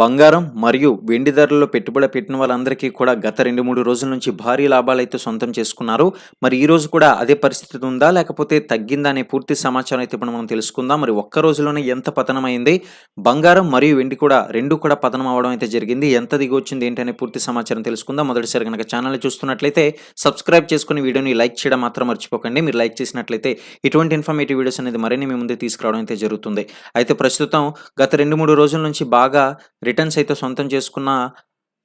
బంగారం మరియు వెండి ధరల్లో పెట్టుబడి పెట్టిన వాళ్ళందరికీ కూడా గత రెండు మూడు రోజుల నుంచి భారీ లాభాలు అయితే సొంతం చేసుకున్నారు. మరి ఈ రోజు కూడా అదే పరిస్థితి ఉందా? లేకపోతే తగ్గిందా అనే పూర్తి సమాచారం అయితే ఇప్పుడు మనం తెలుసుకుందాం. మరి ఒక్క రోజులోనే ఎంత పతనం అయింది బంగారం మరియు వెండి కూడా రెండు కూడా పతనం అవడం అయితే జరిగింది. ఎంత దిగి వచ్చింది ఏంటనే పూర్తి సమాచారం తెలుసుకుందాం. మొదటిసారి కనుక ఛానల్ చూస్తున్నట్లయితే సబ్స్క్రైబ్ చేసుకుని వీడియోని లైక్ చేయడం మాత్రం మర్చిపోకండి. మీరు లైక్ చేసినట్లయితే ఇటువంటి ఇన్ఫర్మేటివ్ వీడియోస్ అనేది మరిన్ని మీ ముందు తీసుకురావడం అయితే జరుగుతుంది. అయితే ప్రస్తుతం గత రెండు మూడు రోజుల నుంచి బాగా రిటర్న్స్ అయితే సొంతం చేసుకున్న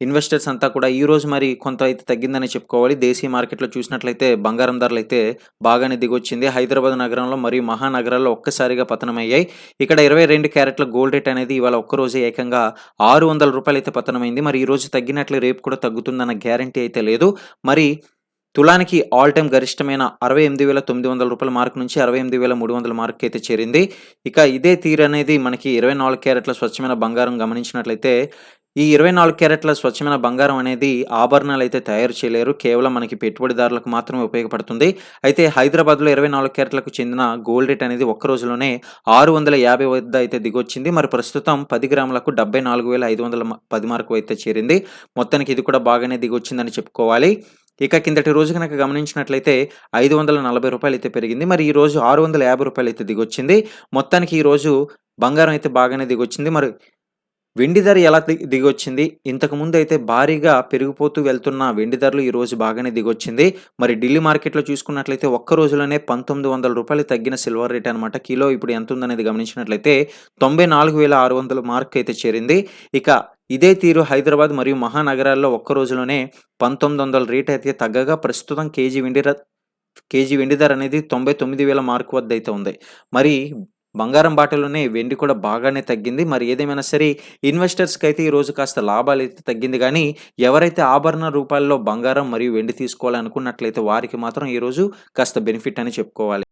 ఇన్వెస్టర్స్ అంతా కూడా ఈ రోజు మరి కొంత అయితే తగ్గిందని చెప్పుకోవాలి. దేశీయ మార్కెట్లో చూసినట్లయితే బంగారం ధరలు అయితే బాగానే దిగొచ్చింది. హైదరాబాద్ నగరంలో మరియు మహానగరాల్లో ఒక్కసారిగా పతనమయ్యాయి. ఇక్కడ ఇరవై రెండు క్యారెట్ల గోల్డ్ రేట్ అనేది ఇవాళ ఒక్కరోజు ఏకంగా ఆరు వందల రూపాయలు అయితే పతనమైంది. మరి ఈ రోజు తగ్గినట్లు రేపు కూడా తగ్గుతుందన్న గ్యారంటీ అయితే లేదు. మరి తులానికి ఆల్ టైమ్ గరిష్టమైన అరవై ఎనిమిది వేల తొమ్మిది వందల రూపాయల మార్క్ నుంచి అరవై ఎనిమిది వేల మూడు వందల మార్క్ అయితే చేరింది. ఇక ఇదే తీరు అనేది మనకి ఇరవై నాలుగు క్యారెట్ల స్వచ్ఛమైన బంగారం గమనించినట్లయితే ఈ ఇరవై నాలుగు క్యారెట్ల స్వచ్ఛమైన బంగారం అనేది ఆభరణాలు అయితే తయారు చేయలేరు. కేవలం మనకి పెట్టుబడిదారులకు మాత్రమే ఉపయోగపడుతుంది. అయితే హైదరాబాద్లో ఇరవై నాలుగు క్యారెట్లకు చెందిన గోల్డ్ రేట్ అనేది ఒక్క రోజులోనే ఆరు వందల యాభై వద్ద అయితే దిగొచ్చింది. మరి ప్రస్తుతం పది గ్రాములకు డెబ్బై నాలుగు వేల ఐదు వందల పది మార్కు అయితే చేరింది. మొత్తానికి ఇది కూడా బాగానే దిగొచ్చిందని చెప్పుకోవాలి. ఇక కిందటి రోజు కనుక గమనించినట్లయితే ఐదు వందల నలభై రూపాయలు అయితే పెరిగింది. మరి ఈ రోజు ఆరు వందల యాభై రూపాయలు అయితే దిగొచ్చింది. మొత్తానికి ఈరోజు బంగారం అయితే బాగానే దిగొచ్చింది. మరి వెండి ధర ఎలా ది- దిగొచ్చింది? ఇంతకు ముందు అయితే భారీగా పెరిగిపోతూ వెళ్తున్న వెండి ధరలు ఈరోజు బాగానే దిగొచ్చింది. మరి ఢిల్లీ మార్కెట్లో చూసుకున్నట్లయితే ఒక్క రోజులోనే పంతొమ్మిది వందల రూపాయలు తగ్గిన సిల్వర్ రేట్ అనమాట కిలో ఇప్పుడు ఎంత ఉందనేది గమనించినట్లయితే తొంభై నాలుగు వేల ఆరు వందల మార్క్ అయితే చేరింది. ఇక ఇదే తీరు హైదరాబాద్ మరియు మహానగరాల్లో ఒక్క రోజులోనే పంతొమ్మిది వందల రేట్ అయితే తగ్గగా ప్రస్తుతం కేజీ వెండి కేజీ వెండి ధర అనేది తొంభై తొమ్మిది వేల మార్కు వద్ద అయితే ఉంది. మరి బంగారం బాటలోనే వెండి కూడా బాగానే తగ్గింది. మరి ఏదేమైనా సరే ఇన్వెస్టర్స్కి అయితే ఈ రోజు కాస్త లాభాలు అయితే తగ్గింది. కానీ ఎవరైతే ఆభరణ రూపాల్లో బంగారం మరియు వెండి తీసుకోవాలనుకున్నట్లయితే వారికి మాత్రం ఈ రోజు కాస్త బెనిఫిట్ అని చెప్పుకోవాలి.